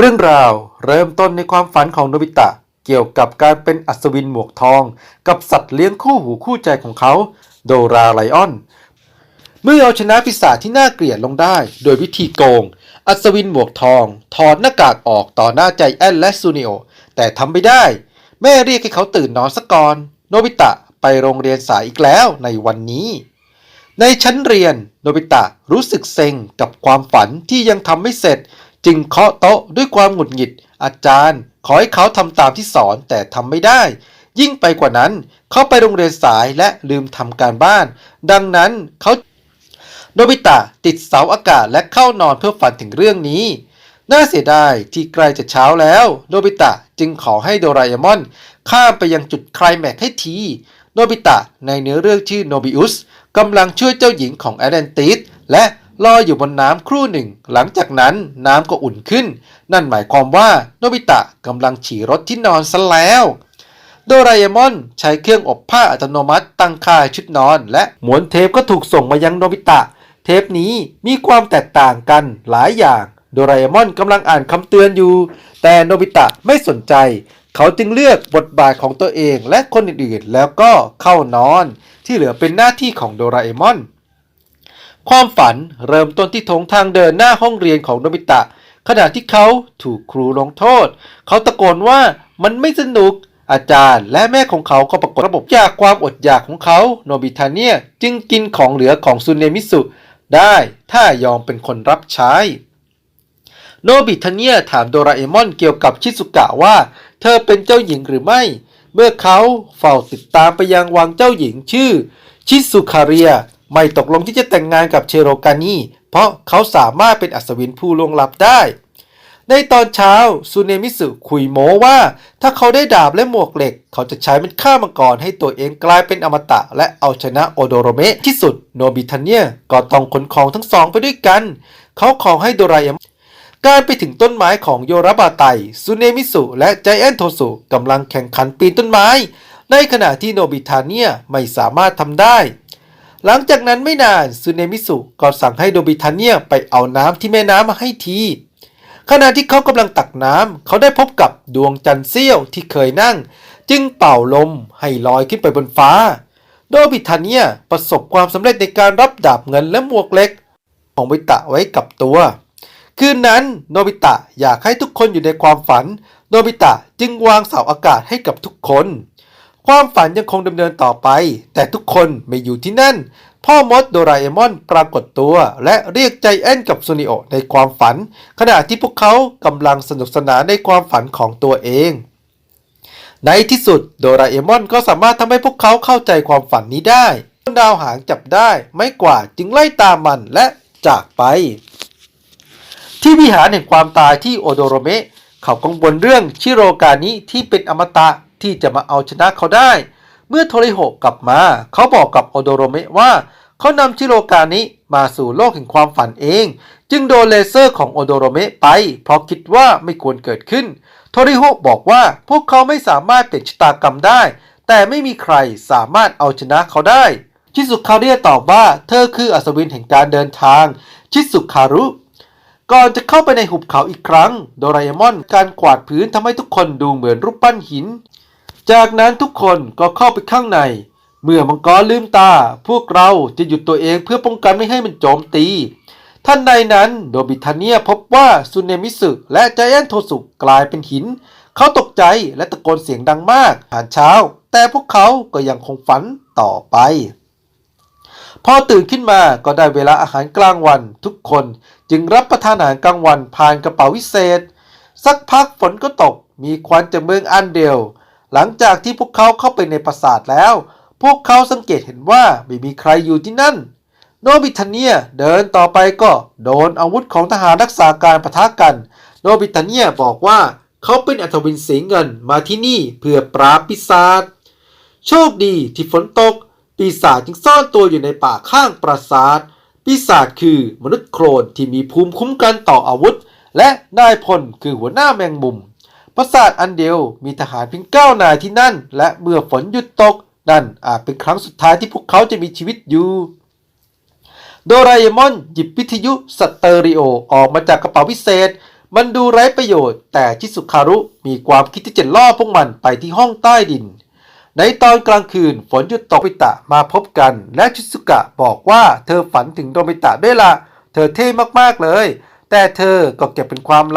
เรื่องราวเริ่มต้นในความฝันของโนบิตะ เกี่ยวกับการเป็นอัศวินหมวกทอง กับสัตว์เลี้ยงคู่หูคู่ใจของเขา โดราไลออน เมื่อเอาชนะปีศาจที่น่าเกลียดลงได้ โดยวิธีโกง อัศวินหมวกทองถอดหน้ากากออกต่อหน้าใจแอนและซูนิโอแต่ทำไม่ได้ แม่เรียกให้เขาตื่นนอนซะก่อนโนบิตะไปโรงเรียนสายอีกแล้วในวันนี้ ในชั้นเรียนโนบิตะรู้สึกเซ็งกับความฝันที่ยังทำไม่เสร็จ จึงเคาะโต๊ะด้วยความหงุดหงิด อาจารย์ ขอให้เขาทำตามที่สอนแต่ทำไม่ได้ ยิ่งไปกว่านั้น เขาไปโรงเรียนสายและลืมทำการบ้าน ดังนั้นเขาโนบิตะติดเสาอากาศและเข้านอนเพื่อฝันถึงเรื่องนี้ น่าเสียดายที่ใกล้จะเช้าแล้วโนบิตะจึงขอให้โดราเอมอน ข้ามไปยังจุดไคลแม็กให้ทีโนบิตะในเนื้อเรื่องชื่อโนบิอุสกำลังช่วยเจ้าหญิงของแอตแลนติสและ ลอยอยู่บนน้ำครู่หนึ่ง หลังจากนั้นน้ำก็อุ่นขึ้น นั่นหมายความว่าโนบิตะกำลังฉี่รถที่นอนซะแล้ว โดราเอมอนใช้เครื่องอบผ้าอัตโนมัติตั้งค่าชุดนอน และหมวนเทปก็ถูกส่งมายังโนบิตะ เทปนี้มีความแตกต่างกันหลายอย่าง โดราเอมอนกำลังอ่านคำเตือนอยู่ แต่โนบิตะไม่สนใจ เขาจึงเลือกบทบาทของตัวเองและคนอื่นๆ แล้วก็เข้านอน ที่เหลือเป็นหน้าที่ของโดราเอมอน ความฝันเริ่มต้นที่โถงทางเดินหน้าห้องเรียนของโนบิตะ ขณะที่เขาถูกครูลงโทษ เขาตะโกนว่ามันไม่สนุกอาจารย์และแม่ของเขาก็ปรากฏระบบจากความอดอยากของเขาโนบิทาเนียจึงกินของเหลือของซุนเนมิสุได้ถ้ายอมเป็นคนรับใช้ โนบิทาเนียถามโดราเอมอนเกี่ยวกับชิสุกะว่า เธอเป็นเจ้าหญิงหรือไม่ เมื่อเขาเฝ้าติดตามไปยังวังเจ้าหญิงชื่อ ชิสุคาเรีย ไม่ตกลงที่จะแต่งงานกับเชโรกานิเพราะเขาสามารถเป็นอัศวินผู้ล่วงลับได้ ในตอนเช้าซูเนมิสุคุยโม้ว่า ถ้าเขาได้ดาบและหมวกเหล็ก เขาจะใช้มันฆ่ามังกรให้ตัวเองกลายเป็นอมตะ และเอาชนะโอโดโรเมะที่สุดโนบิทาเนียก็ต้องขนของทั้งสองไปด้วยกัน เขาขอให้โดราเอมอนการไปถึงต้นไม้ของโยราบาไตซูเนมิสุและไจแอนโทสุกำลังแข่งขันปีนต้นไม้ ในขณะที่โนบิทาเนียไม่สามารถทำได้ หลังจากนั้นไม่นานซูเนมิสุก็สั่งให้โนบิทาเนียไปเอาน้ำที่แม่น้ำมาให้ที ขณะที่เขากำลังตักน้ำเขาได้พบกับดวงจันทร์เสี้ยวที่เคยนั่ง จึงเป่าลมให้ลอยขึ้นไปบนฟ้าโนบิทาเนียประสบความสำเร็จในการรับดาบเงินและหมวกเล็ก ของบิตะไว้กับตัว คืนนั้นโนบิตะอยากให้ทุกคนอยู่ในความฝัน โนบิตะจึงวางเสาอากาศให้กับทุกคน ความฝันยังคงดำเนินต่อไป แต่ทุกคนไม่อยู่ที่นั่น พ่อมดโดราเอมอนปรากฏตัว และเรียกใจแอนกับซูนิโอในความฝัน ขณะที่พวกเขากำลังสนุกสนานในความฝันของตัวเอง ในที่สุดโดราเอมอนก็สามารถทำให้พวกเขาเข้าใจความฝันนี้ได้ดาวหางจับได้ไม่กว่าจึงไล่ตามมันและจากไป ที่วิหารแห่งความตายที่โอโดโรเมะเขากังวลเรื่องชิโรกานิที่เป็นอมตะ ที่จะมาเอาชนะเขาได้ เมื่อโทริโฮกลับมา เขาบอกกับโอโดโรเมะว่า เขานำชิโรกานิมาสู่โลกแห่งความฝันเอง จึงโดนเลเซอร์ของโอโดโรเมะไป เพราะคิดว่าไม่ควรเกิดขึ้น โทริโฮบอกว่าพวกเขาไม่สามารถเปลี่ยนชะตากรรมได้ แต่ไม่มีใครสามารถเอาชนะเขาได้ชิสุคาเรียตอบว่าเธอคืออัศวินแห่งการเดินทาง ชิสุคารุ ก่อนจะเข้าไปในหุบเขาอีกครั้ง โดราเอมอนการกวาดพื้นทำให้ทุกคนดูเหมือนรูปปั้นหิน จากนั้นทุกคนก็เข้าไปข้างใน เมื่อมังกรลืมตา พวกเราจะหยุดตัวเองเพื่อป้องกันไม่ให้มันโจมตี ท่านใดนั้นโดบิทาเนียพบว่าซุนเนมิสึและไจแอนโทสุกลายเป็นหิน เขาตกใจและตะโกนเสียงดังมากอาหารเช้า แต่พวกเขาก็ยังคงฝันต่อไป พอตื่นขึ้นมาก็ได้เวลาอาหารกลางวัน ทุกคนจึงรับประทานอาหารกลางวันผ่านกระเป๋าวิเศษ สักพักฝนก็ตกมีควันจากเมืองอันเดล หลังจากที่พวกเขาเข้าไปในปราสาทแล้ว พวกเขาสังเกตเห็นว่าไม่มีใครอยู่ที่นั่น โนบิทาเนียเดินต่อไปก็โดนอาวุธของทหารรักษาการปะทะกัน โนบิทาเนียบอกว่าเขาเป็นอัศวินสีเงินมาที่นี่เพื่อปราบปีศาจ โชคดีที่ฝนตก ปีศาจจึงซ่อนตัวอยู่ในป่าข้างปราสาท ปีศาจคือมนุษย์โครนที่มีภูมิคุ้มกันต่ออาวุธ และนายพลคือหัวหน้าแมงมุม ปราสาทอันเดียวมีทหารเพียงเก้านายที่นั่น และเมื่อฝนหยุดตก นั่นอาจเป็นครั้งสุดท้ายที่พวกเขาจะมีชีวิตอยู่ โดราเอมอนหยิบวิทยุสเตอริโอออกมาจากกระเป๋าพิเศษ มันดูไร้ประโยชน์ แต่ชิสุคารุมีความคิดที่จะล่อพวกมันไปที่ห้องใต้ดิน ในตอนกลางคืนฝนหยุดตกโนบิตะมาพบกัน และชิสุกะบอกว่าเธอฝันถึงโนบิตะด้วยล่ะเธอเท่มากๆเลย แต่เธอก็เก็บเป็นความ